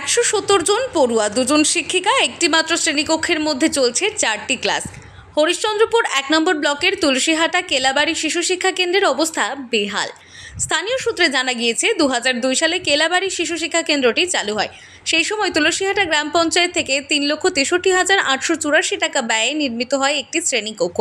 একশো সত্তর জন পড়ুয়া, দুজন শিক্ষিকা একটি মাত্র শ্রেণীকক্ষের মধ্যে চলছে চারটি ক্লাস। হরিশ্চন্দ্রপুর এক নম্বর ব্লকের তুলসীহাটা কেলাবাড়ি শিশু শিক্ষা কেন্দ্রের অবস্থা বেহাল। স্থানীয় সূত্রে জানা গিয়েছে দু সালে কেলাবাড়ি শিশু শিক্ষা কেন্দ্রটি চালু হয়। সেই সময় তুলসীহাটা গ্রাম পঞ্চায়েত থেকে তিন লক্ষ তেষট্টি হাজার আটশো চুরাশি টাকা ব্যয়ে নির্মিত হয় একটি শ্রেণীকক্ষ।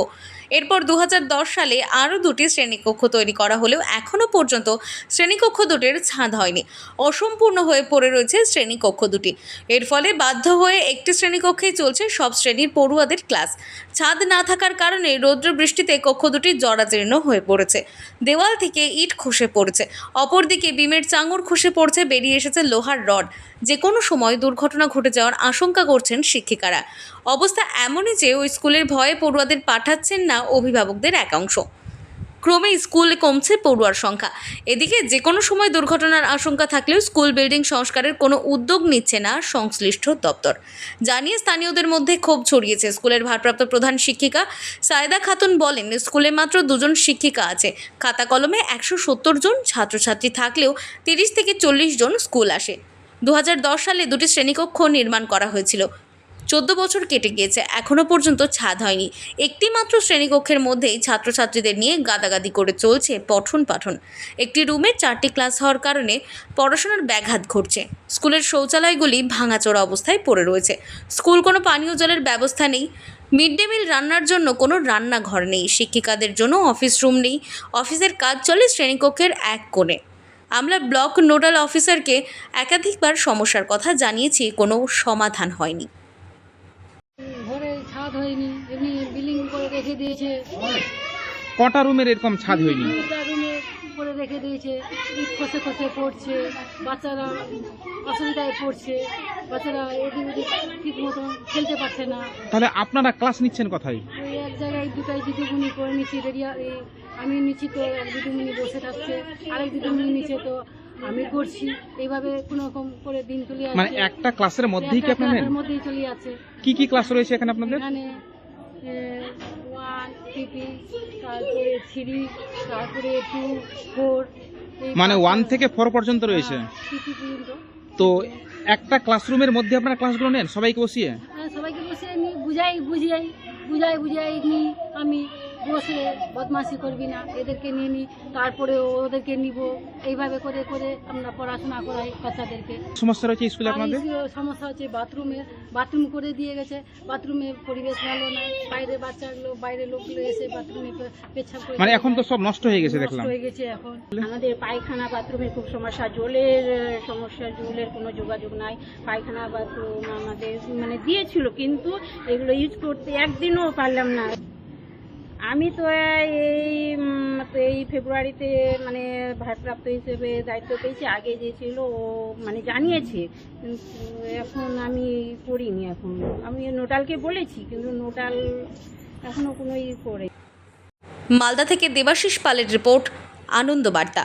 এরপর দু হাজার দশ সালে আরও দুটি শ্রেণীকক্ষ তৈরি করা হলেও এখনও পর্যন্ত শ্রেণীকক্ষ দুটির ছাঁদ হয়নি। অসম্পূর্ণ হয়ে পড়ে রয়েছে শ্রেণীকক্ষ দুটি। এর ফলে বাধ্য হয়ে একটি শ্রেণীকক্ষেই চলছে সব শ্রেণির পড়ুয়াদের ক্লাস। ছাদ না থাকার কারণে রৌদ্র বৃষ্টিতে কক্ষ দুটি জরাজীর্ণ হয়ে পড়েছে। দেওয়াল থেকে ইট খসে পড়েছে। অপরদিকে বিমের চাঙড় খসে পড়ছে, বেরিয়ে এসেছে লোহার রড। যে কোনো সময় দুর্ঘটনা ঘটে যাওয়ার আশঙ্কা করছেন শিক্ষিকারা। অবস্থা এমনই যে ওই স্কুলের ভয়ে পড়ুয়াদের পাঠাচ্ছেন না অভিভাবকদের একাংশ ক্রমে স্কুলে কমছে পড়ুয়ার সংখ্যা। এদিকে যে কোনো সময় দুর্ঘটনার আশঙ্কা থাকলেও স্কুল বিল্ডিং সংস্কারের কোনো উদ্যোগ নিচ্ছে না সংশ্লিষ্ট দপ্তর। জানিয়ে স্থানীয়দের মধ্যে ক্ষোভ ছড়িয়েছে স্কুলের ভারপ্রাপ্ত প্রধান শিক্ষিকা। সায়দা খাতুন বলেন, স্কুলে মাত্র দুজন শিক্ষিকা আছে। খাতা কলমে একশো সত্তর জন ছাত্রছাত্রী থাকলেও তিরিশ থেকে চল্লিশ জন স্কুল আসে। দু হাজার দশ সালে দুটি শ্রেণীকক্ষ নির্মাণ করা হয়েছিল। চোদ্দ বছর কেটে গিয়েছে এখনও পর্যন্ত ছাদ হয়নি। একটি মাত্র শ্রেণীকক্ষের মধ্যেই ছাত্রছাত্রীদের নিয়ে গাদাগাদি করে চলছে পঠন পাঠন। একটি রুমে চারটি ক্লাস হওয়ার কারণে পড়াশোনার ব্যাঘাত ঘটছে। স্কুলের শৌচালয়গুলি ভাঙাচোরা অবস্থায় পড়ে রয়েছে। স্কুল কোনো পানীয় জলের ব্যবস্থা নেই। মিড ডে মিল রান্নার জন্য কোনো রান্নাঘর নেই। শিক্ষিকাদের জন্য অফিস রুম নেই। অফিসের কাজ চলে শ্রেণীকক্ষের এক কোণে। আমরা ব্লক নোডাল অফিসারকে একাধিকবার সমস্যার কথা জানিয়েছি, কোনো সমাধান হয়নি ঘরে ছাদ হয়নি এমনি বিল্ডিং করে রেখে দিয়েছে। কটা রুমের এরকম ছাদ হয়নি? দুটা রুমে করে রেখে দিয়েছে। ইট খসে খসে পড়ছে। বাচ্চারা অসুবিধায় পড়ছে। বাচ্চারা এদিক ওদিক ঠিক মতো খেলতে পারছে না। তাহলে আপনারা ক্লাস নিচ্ছেন কোথায়? ওই এক জায়গায় দুটাই দিদিমণি করে নিচ্ছি। রেডিয়া এই আমি নিচ্ছি তো এক দিদিমণি বসে থাকছে। আরেক দিদিমণি নিচ্ছে তো আমি করছি। এইভাবে কোনো রকম করে দিন চলে যাচ্ছে মানে একটা ক্লাসের মধ্যেই কি আপনারা মধ্যেই চলে যাচ্ছে। কি কি ক্লাস রয়েছে এখানে আপনাদের? এখানে ওয়ান তারপরে থ্রি তারপরে টু ফোর মানে ওয়ান থেকে ফোর পর্যন্ত রয়েছে? থ্রি পর্যন্ত। তো একটা ক্লাসরুমের মধ্যে আপনারা ক্লাসগুলো নেন? সবাইকে বসিয়ে? হ্যাঁ, সবাইকে বসিয়ে নি বুঝাই বুঝিয়াই বুঝাই বুঝাই নি আমি। বসে বদমাশি করবি না এদেরকে নিয়ে নি তারপরে ওদেরকে নিব। এইভাবে করে করে আমরা পড়াশোনা করাই বাচ্চাদেরকে। সমস্যা রয়েছে স্কুলে আপনাদের? সমস্যা হচ্ছে বাথরুমের বাথরুম করে দিয়ে গেছে। বাথরুমে পরিবেশ ভালো নয় বাইরে বাচ্চাগুলো বাইরে লোকগুলো এসে বাথরুমে পে- করে মানে এখন তো সব নষ্ট হয়ে গেছে নষ্ট দেখলাম হয়ে গেছে এখন। আমাদের পায়খানা বাথরুমে খুব সমস্যা জলের সমস্যা জলের কোনো যোগাযোগ নাই। পায়খানা বাথরুম আমাদের মানে দিয়েছিল কিন্তু এগুলো ইউজ করতে একদিনও পারলাম না। আমি তো এই এই ফেব্রুয়ারিতে মানে ভারপ্রাপ্ত হিসেবে দায়িত্ব পেয়েছি। আগে যে ছিল, ও মানে জানিয়েছে। কিন্তু এখন আমি করিনি এখন। আমি নোটালকে বলেছি, কিন্তু নোটাল এখনও কোনো ই করে মালদা থেকে দেবাশিস পালের রিপোর্ট, আনন্দ বার্তা।